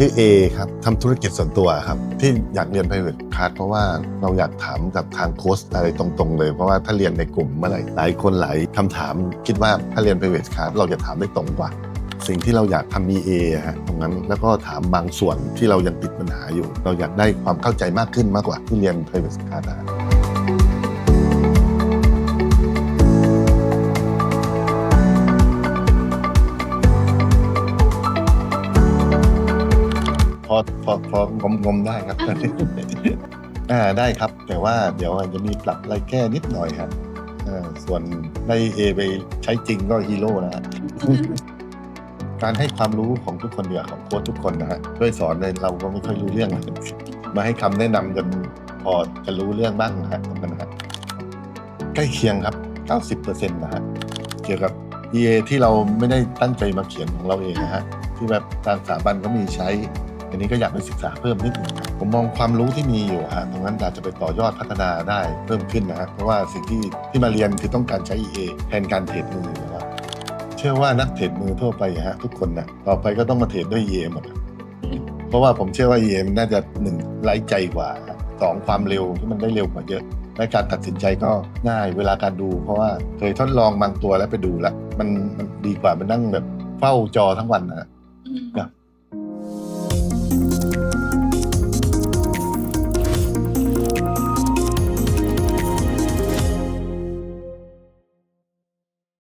ชื่อ A ครับทำธุรกิจส่วนตัวครับที่อยากเรียน private class เพราะว่าเราอยากถามกับทางโค้ชอะไรตรงๆเลย เพราะว่าถ้าเรียนในกลุ่มเมื่อไหร่หลายคนหลายคำถาม คิดว่าถ้าเรียน private class เราจะถามได้ตรงกว่า สิ่งที่เราอยากทำ EA อฮะตรงนั้นแล้วก็ถามบางส่วนที่เรายังติดปัญหาอยู่ เราอยากได้ความเข้าใจมากขึ้นมากกว่าที่เรียน private class อะ พอพอพองมงมๆได้ครับอ่าได้ครับ แต่ว่าเดี๋ยวจะมีปรับอะไรแก้นิดหน่อยครับอ่าส่วนได้เอไปใช้จริงก็ฮีโร่นะฮะ การให้ความรู้ของทุกคนเดียวของโค้ชทุกคนนะฮะช่วยสอนเลยเราก็ไม่ค่อยรู้เรื่อง มาให้คำแนะนำจนพอจะรู้เรื่องบ้างนะฮะตรงนั้นนะฮะใกล้เคียงครับ 90%นะฮะเกี่ยวกับ EA ที่เราไม่ได้ตั้งใจมาเขียนของเราเองนะฮะที่แบบทางสถาบันก็มีใช้ อันนี้ก็อยากไปศึกษาเพิ่มนิดหนึงครับผมมองความรู้ที่มีอยู่ฮะตรงนั้นอาจจะไปต่อยอดพัฒนาได้เพิ่มขึ้นนะฮะเพราะว่าสิ่งที่ที่มาเรียนคือต้องการใช้ EA แทนการเทรดมือนะครับเชื่อว่านักเทรดมือทั่วไปฮะทุกคนนะต่อไปก็ต้องมาเทรดด้วย EA หมดอะเพราะว่าผมเชื่อว่า EA มันน่าจะหนึ่งไร้ใจกว่าฮะสองความเร็วที่มันได้เร็วกว่าเยอะ และการตัดสินใจก็ง่ายเวลาการดู เพราะว่าเคยทดลองบางตัวแล้วไปดูแล้วมันมันดีกว่ามันนั่งแบบเฝ้าจอทั้งวันนะฮะอืม ครับ